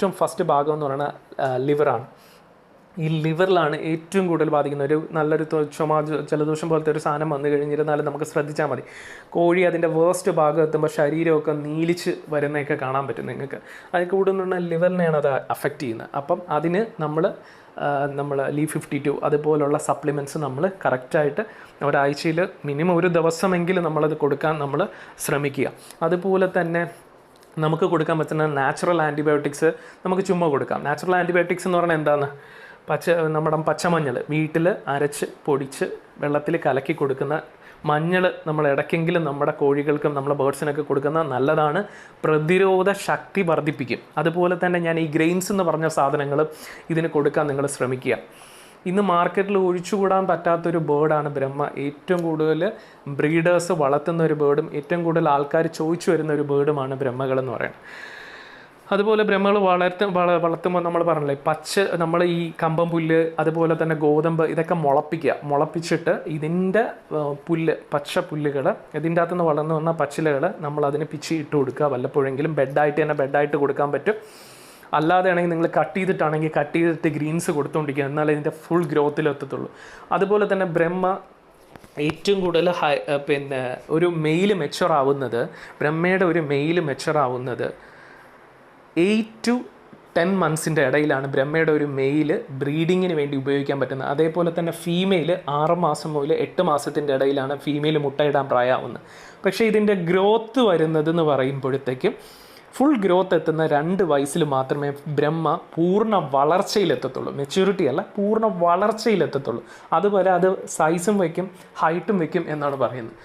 ഏറ്റവും ഫസ്റ്റ് ഭാഗം എന്ന് പറയുന്നത് ലിവറാണ് ഈ ലിവറിലാണ് ഏറ്റവും കൂടുതൽ ബാധിക്കുന്ന ഒരു നല്ലൊരു ചുമ ജലദോഷം പോലത്തെ ഒരു സാധനം വന്നു കഴിഞ്ഞിരുന്നാലും നമുക്ക് ശ്രദ്ധിച്ചാൽ മതി. കോഴി അതിന്റെ വേസ്റ്റ് ഭാഗം എത്തുമ്പോൾ ശരീരമൊക്കെ നീലിച്ച് വരുന്നതൊക്കെ കാണാൻ പറ്റും നിങ്ങൾക്ക്. അതിൽ കൂടുതലുള്ള ലിവറിനെയാണ് അത് അഫക്റ്റ് ചെയ്യുന്നത്. അപ്പം അതിന് നമ്മൾ നമ്മൾ ലീ ഫിഫ്റ്റി ടു അതുപോലുള്ള സപ്ലിമെന്റ്സ് നമ്മൾ കറക്റ്റായിട്ട് ഒരാഴ്ചയിൽ മിനിമം ഒരു ദിവസമെങ്കിലും നമ്മളത് കൊടുക്കാൻ നമ്മൾ ശ്രമിക്കുക. അതുപോലെ തന്നെ നമുക്ക് കൊടുക്കാൻ പറ്റുന്ന നാച്ചുറൽ ആന്റിബയോട്ടിക്സ് നമുക്ക് ചുമ്മാ കൊടുക്കാം. നാച്ചുറൽ ആന്റിബയോട്ടിക്സ് എന്ന് പറഞ്ഞാൽ എന്താണ്? പച്ച നമ്മുടെ പച്ചമഞ്ഞൾ വീട്ടിൽ അരച്ച് പൊടിച്ച് വെള്ളത്തിൽ കലക്കി കൊടുക്കുന്ന മഞ്ഞൾ നമ്മൾ ഇടയ്ക്കെങ്കിലും നമ്മുടെ കോഴികൾക്കും നമ്മുടെ ബേർഡ്സിനൊക്കെ കൊടുക്കുന്ന നല്ലതാണ്. പ്രതിരോധ ശക്തി വർദ്ധിപ്പിക്കും. അതുപോലെ തന്നെ ഞാൻ ഈ ഗ്രെയിൻസ് എന്ന് പറഞ്ഞ സാധനങ്ങൾ ഇതിന് കൊടുക്കാൻ നിങ്ങൾ ശ്രമിക്കുക. ഇന്ന് മാർക്കറ്റിൽ ഒഴിച്ചുകൂടാൻ പറ്റാത്തൊരു ബേർഡാണ് ബ്രഹ്മ. ഏറ്റവും കൂടുതൽ ബ്രീഡേഴ്സ് വളർത്തുന്ന ഒരു ബേർഡും ഏറ്റവും കൂടുതൽ ആൾക്കാർ ചോദിച്ചു വരുന്ന ഒരു ബേർഡുമാണ് ബ്രഹ്മകൾ എന്ന് പറയുന്നത്. അതുപോലെ ബ്രഹ്മകൾ വളർത്ത വള വളർത്തുമ്പോൾ നമ്മൾ പറഞ്ഞില്ലേ പച്ച നമ്മൾ ഈ കമ്പം പുല്ല് അതുപോലെ തന്നെ ഗോതമ്പ് ഇതൊക്കെ മുളപ്പിക്കുക. മുളപ്പിച്ചിട്ട് ഇതിന്റെ പുല്ല് പച്ച പുല്ലുകൾ ഇതിന്റെ അകത്തുനിന്ന് വളർന്നു വന്ന പച്ചിലകൾ നമ്മൾ അതിന് പിച്ചി ഇട്ട് കൊടുക്കുക. വല്ലപ്പോഴെങ്കിലും ബെഡായിട്ട് തന്നെ ബെഡായിട്ട് കൊടുക്കാൻ പറ്റും. അല്ലാതെ ആണെങ്കിൽ നിങ്ങൾ കട്ട് ചെയ്തിട്ടാണെങ്കിൽ കട്ട് ചെയ്തിട്ട് ഗ്രീൻസ് കൊടുത്തുകൊണ്ടിരിക്കുക എന്നാലേ ഇതിന്റെ ഫുൾ ഗ്രോത്തിൽ എത്തത്തുള്ളൂ. അതുപോലെ തന്നെ ബ്രഹ്മ ഏറ്റവും കൂടുതൽ ഹൈ പിന്നെ ഒരു മെയിൽ മെച്ചർ ആവുന്നത് ബ്രഹ്മയുടെ ഒരു മെയിൽ മെച്ചർ ആവുന്നത് എയ്റ്റ് ടു ടെൻ മന്ത്സിന്റെ ഇടയിലാണ് ബ്രഹ്മയുടെ ഒരു മെയിൽ ബ്രീഡിങ്ങിന് വേണ്ടി ഉപയോഗിക്കാൻ പറ്റുന്നത്. അതേപോലെ തന്നെ ഫീമെയിൽ ആറ് മാസം മുതൽ എട്ട് മാസത്തിന്റെ ഇടയിലാണ് ഫീമെയിൽ മുട്ടയിടാൻ പ്രായമാവുന്നത്. പക്ഷേ ഇതിന്റെ ഗ്രോത്ത് വരുന്നത് എന്ന് പറയുമ്പോഴത്തേക്കും ഫുൾ ഗ്രോത്ത് എത്തുന്ന രണ്ട് വയസ്സിൽ മാത്രമേ ബ്രഹ്മ പൂർണ വളർച്ചയിലെത്തത്തുള്ളൂ. മെച്യൂരിറ്റി അല്ല പൂർണ വളർച്ചയിലെത്തത്തുള്ളൂ. അതുപോലെ അത് സൈസും വയ്ക്കും ഹൈറ്റും വയ്ക്കും എന്നാണ് പറയുന്നത്.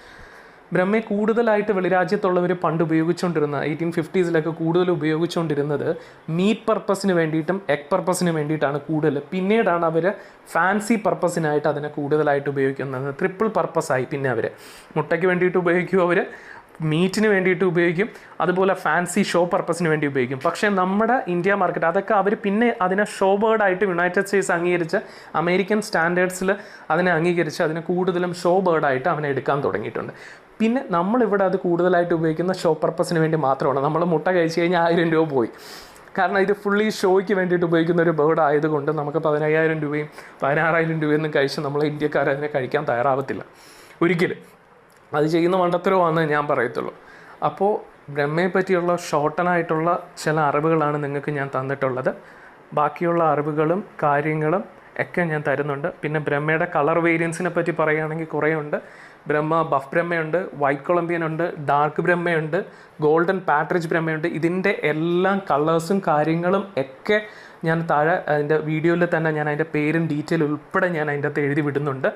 ബ്രഹ്മയെ കൂടുതലായിട്ട് വെളിരാജ്യത്തുള്ളവർ പണ്ട് ഉപയോഗിച്ചുകൊണ്ടിരുന്ന എയ്റ്റീൻ ഫിഫ്റ്റീസിലൊക്കെ കൂടുതൽ ഉപയോഗിച്ചുകൊണ്ടിരുന്നത് മീറ്റ് പർപ്പസിന് വേണ്ടിയിട്ടും എഗ് പർപ്പസിന് വേണ്ടിയിട്ടാണ് കൂടുതൽ പിന്നീടാണ് അവർ ഫാൻസി പർപ്പസിനായിട്ട് അതിനെ കൂടുതലായിട്ട് ഉപയോഗിക്കുന്നത്. ട്രിപ്പിൾ പർപ്പസായി പിന്നെ അവർ മുട്ടയ്ക്ക് വേണ്ടിയിട്ട് ഉപയോഗിക്കും അവർ മീറ്റിന് വേണ്ടിയിട്ട് ഉപയോഗിക്കും അതുപോലെ ഫാൻസി ഷോ പർപ്പസിന് വേണ്ടി ഉപയോഗിക്കും. പക്ഷേ നമ്മുടെ ഇന്ത്യ മാർക്കറ്റ് അതൊക്കെ അവർ പിന്നെ അതിനെ ഷോ ബേർഡായിട്ട് യുണൈറ്റഡ് സ്റ്റേറ്റ്സ് അംഗീകരിച്ച് അമേരിക്കൻ സ്റ്റാൻഡേർഡ്സിൽ അതിനെ അംഗീകരിച്ച് അതിനെ കൂടുതലും ഷോ ബേർഡായിട്ട് അവനെ എടുക്കാൻ തുടങ്ങിയിട്ടുണ്ട്. പിന്നെ നമ്മളിവിടെ അത് കൂടുതലായിട്ട് ഉപയോഗിക്കുന്ന ഷോ പർപ്പസിന് വേണ്ടി മാത്രമാണ്. നമ്മൾ മുട്ട കഴിച്ച് കഴിഞ്ഞാൽ ആയിരം രൂപ പോയി. കാരണം ഇത് ഫുള്ളി ഷോയ്ക്ക് വേണ്ടിയിട്ട് ഉപയോഗിക്കുന്ന ഒരു ബേർഡ് ആയതുകൊണ്ട് നമുക്ക് പതിനയ്യായിരം രൂപയും പതിനാറായിരം രൂപയൊന്നും കഴിച്ച് നമ്മൾ ഇന്ത്യക്കാർ അതിനെ കഴിക്കാൻ തയ്യാറാവത്തില്ല. ഒരിക്കലും. അത് ചെയ്യുന്ന മണ്ടത്തരമാണെന്ന് ഞാൻ പറയത്തുള്ളൂ. അപ്പോൾ ബ്രഹ്മയെ പറ്റിയുള്ള ഷോർട്ടനായിട്ടുള്ള ചില അറിവുകളാണ് നിങ്ങൾക്ക് ഞാൻ തന്നിട്ടുള്ളത്. ബാക്കിയുള്ള അറിവുകളും കാര്യങ്ങളും ഒക്കെ ഞാൻ തരുന്നുണ്ട്. പിന്നെ ബ്രഹ്മയുടെ കളർ വേരിയൻസിനെ പറ്റി പറയുകയാണെങ്കിൽ കുറേ ഉണ്ട് ബ്രഹ്മ ബഫ് ബ്രഹ്മയുണ്ട് വൈറ്റ് കൊളംബിയൻ ഉണ്ട് ഡാർക്ക് ബ്രഹ്മയുണ്ട് ഗോൾഡൻ പാട്രിജ് ബ്രഹ്മയുണ്ട്. ഇതിന്റെ എല്ലാം കളേഴ്സും കാര്യങ്ങളും ഒക്കെ ഞാൻ താഴെ അതിന്റെ വീഡിയോയിൽ തന്നെ ഞാൻ അതിന്റെ പേരും ഡീറ്റെയിൽ ഉൾപ്പെടെ ഞാൻ അതിന്റെ അകത്ത് എഴുതി വിടുന്നുണ്ട്.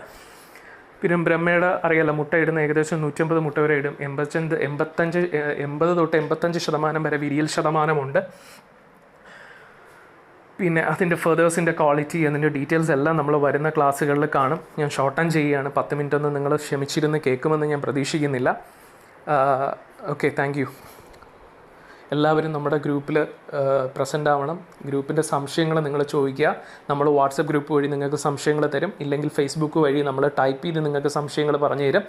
പിന്നെ ബ്രഹ്മയുടെ അറിയാലോ മുട്ട ഇടുന്ന ഏകദേശം നൂറ്റമ്പത് മുട്ട വരെ ഇടും. എൺപത്തഞ്ച് എൺപത്തഞ്ച് എൺപത് തൊട്ട് എൺപത്തഞ്ച് ശതമാനം വരെ വിരിയൽ ശതമാനമുണ്ട്. പിന്നെ അതിന്റെ ഫെതേഴ്സിന്റെ ക്വാളിറ്റി അതിന്റെ ഡീറ്റെയിൽസ് എല്ലാം നമ്മൾ വരുന്ന ക്ലാസ്സുകളിൽ കാണും. ഞാൻ ഷോർട്ട് ആൻഡ് ചെയ്യുകയാണ് പത്ത് മിനിറ്റ് ഒന്നും നിങ്ങൾ ക്ഷമിച്ചിരുന്ന് കേൾക്കുമെന്ന് ഞാൻ പ്രതീക്ഷിക്കുന്നില്ല. ഓക്കെ താങ്ക് എല്ലാവരും നമ്മുടെ ഗ്രൂപ്പിൽ പ്രസന്റ് ആവണം. ഗ്രൂപ്പിന്റെ സംശയങ്ങൾ നിങ്ങൾ ചോദിക്കുക. നമ്മൾ വാട്സപ്പ് ഗ്രൂപ്പ് വഴി നിങ്ങൾക്ക് സംശയങ്ങൾ തരും. ഇല്ലെങ്കിൽ ഫേസ്ബുക്ക് വഴി നമ്മൾ ടൈപ്പ് ചെയ്ത് നിങ്ങൾക്ക് സംശയങ്ങൾ പറഞ്ഞു തരും